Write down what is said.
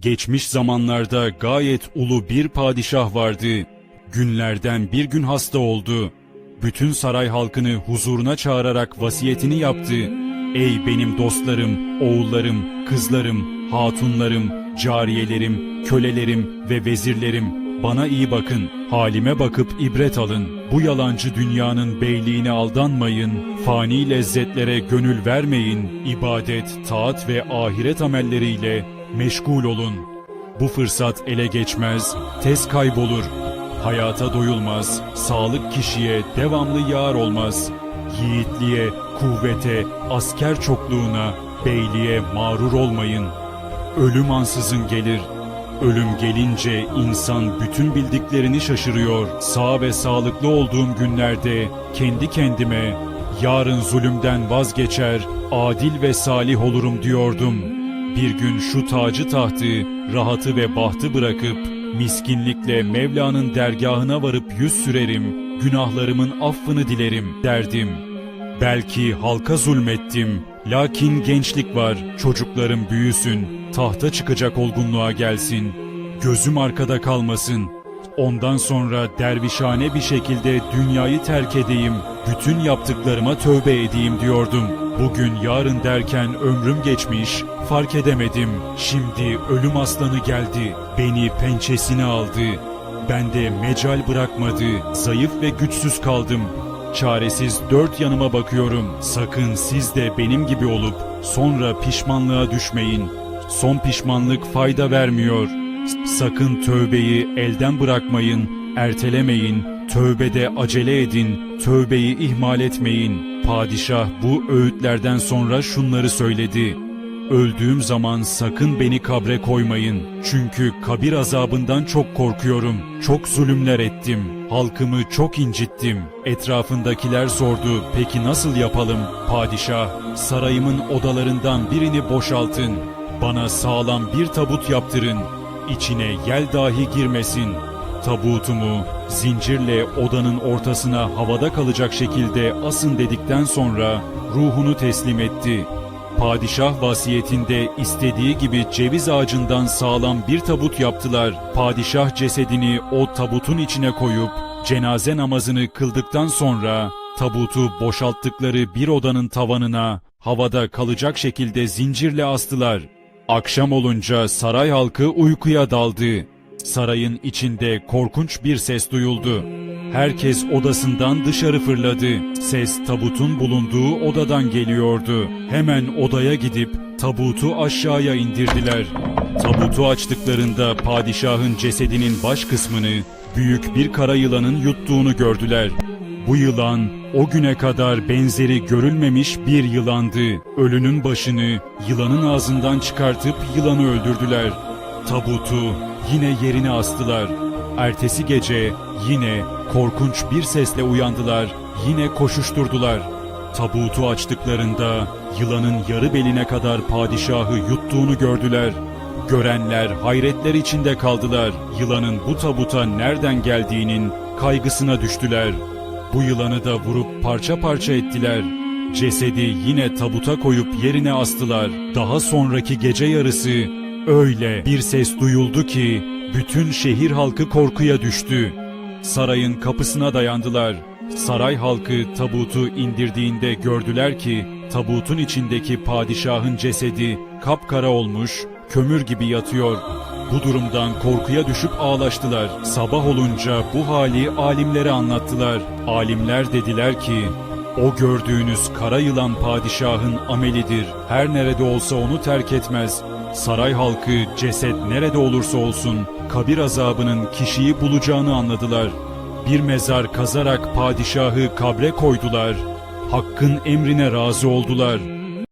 Geçmiş zamanlarda gayet ulu bir padişah vardı. Günlerden bir gün hasta oldu. Bütün saray halkını huzuruna çağırarak vasiyetini yaptı. Ey benim dostlarım, oğullarım, kızlarım, hatunlarım, cariyelerim, kölelerim ve vezirlerim, bana iyi bakın, halime bakıp ibret alın. Bu yalancı dünyanın beyliğine aldanmayın, fani lezzetlere gönül vermeyin, ibadet, taat ve ahiret amelleriyle meşgul olun. Bu fırsat ele geçmez, tez kaybolur. Hayata doyulmaz, sağlık kişiye devamlı yar olmaz. Yiğitliğe, kuvvete, asker çokluğuna, beyliğe mağrur olmayın. Ölüm ansızın gelir. Ölüm gelince insan bütün bildiklerini şaşırıyor. Sağ ve sağlıklı olduğum günlerde kendi kendime yarın zulümden vazgeçer, adil ve salih olurum diyordum. Bir gün şu tacı tahtı, rahatı ve bahtı bırakıp miskinlikle Mevla'nın dergahına varıp yüz sürerim, günahlarımın affını dilerim derdim. Belki halka zulmettim, lakin gençlik var, çocuklarım büyüsün, tahta çıkacak olgunluğa gelsin, gözüm arkada kalmasın. Ondan sonra dervişhane bir şekilde dünyayı terk edeyim, bütün yaptıklarıma tövbe edeyim diyordum. Bugün yarın derken ömrüm geçmiş, fark edemedim. Şimdi ölüm aslanı geldi, beni pençesine aldı. Ben de mecal bırakmadı, zayıf ve güçsüz kaldım. Çaresiz dört yanıma bakıyorum. Sakın siz de benim gibi olup sonra pişmanlığa düşmeyin. Son pişmanlık fayda vermiyor. Sakın tövbeyi elden bırakmayın, ertelemeyin. Tövbede acele edin, tövbeyi ihmal etmeyin. Padişah bu öğütlerden sonra şunları söyledi. Öldüğüm zaman sakın beni kabre koymayın. Çünkü kabir azabından çok korkuyorum. Çok zulümler ettim. Halkımı çok incittim. Etrafındakiler sordu. Peki nasıl yapalım? Padişah, sarayımın odalarından birini boşaltın. Bana sağlam bir tabut yaptırın. İçine yel dahi girmesin. Tabutumu zincirle odanın ortasına havada kalacak şekilde asın dedikten sonra ruhunu teslim etti. Padişah vasiyetinde istediği gibi ceviz ağacından sağlam bir tabut yaptılar. Padişah cesedini o tabutun içine koyup cenaze namazını kıldıktan sonra tabutu boşalttıkları bir odanın tavanına havada kalacak şekilde zincirle astılar. Akşam olunca saray halkı uykuya daldı. Sarayın içinde korkunç bir ses duyuldu. Herkes odasından dışarı fırladı. Ses tabutun bulunduğu odadan geliyordu. Hemen odaya gidip tabutu aşağıya indirdiler. Tabutu açtıklarında padişahın cesedinin baş kısmını büyük bir kara yılanın yuttuğunu gördüler. Bu yılan o güne kadar benzeri görülmemiş bir yılandı. Ölünün başını yılanın ağzından çıkartıp yılanı öldürdüler. Tabutu yine yerine astılar. Ertesi gece yine korkunç bir sesle uyandılar. Yine koşuşturdular. Tabutu açtıklarında yılanın yarı beline kadar padişahı yuttuğunu gördüler. Görenler hayretler içinde kaldılar. Yılanın bu tabuta nereden geldiğinin kaygısına düştüler. Bu yılanı da vurup parça parça ettiler. Cesedi yine tabuta koyup yerine astılar. Daha sonraki gece yarısı öyle bir ses duyuldu ki bütün şehir halkı korkuya düştü. Sarayın kapısına dayandılar. Saray halkı tabutu indirdiğinde gördüler ki tabutun içindeki padişahın cesedi kapkara olmuş, kömür gibi yatıyor. Bu durumdan korkuya düşüp ağlaştılar. Sabah olunca bu hali alimlere anlattılar. Alimler dediler ki, o gördüğünüz kara yılan padişahın amelidir. Her nerede olsa onu terk etmez. Saray halkı ceset nerede olursa olsun kabir azabının kişiyi bulacağını anladılar. Bir mezar kazarak padişahı kabre koydular. Hakkın emrine razı oldular.